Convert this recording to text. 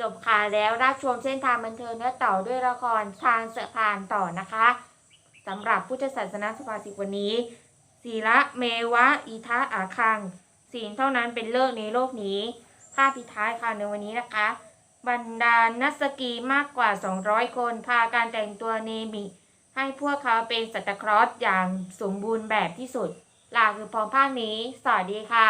จบค่าแล้วรับชมเส้นทางบันเทิงและต่อด้วยละครทางสะพานต่อนะคะสำหรับพุทธศาสนาสภาสิกวันนี้ศีละเมวะอิทะอาคังศีลเท่านั้นเป็นเลิกในโลกนี้ข้าพิท้ายค่ะในวันนี้นะคะ บรรดานักสกีมากกว่า 200 คนพาการแต่งตัวเนมิให้พวกเขาเป็นสัตว์ครอสอย่างสมบูรณ์แบบที่สุดลาคือพองภาคนี้ สวัสดีค่ะ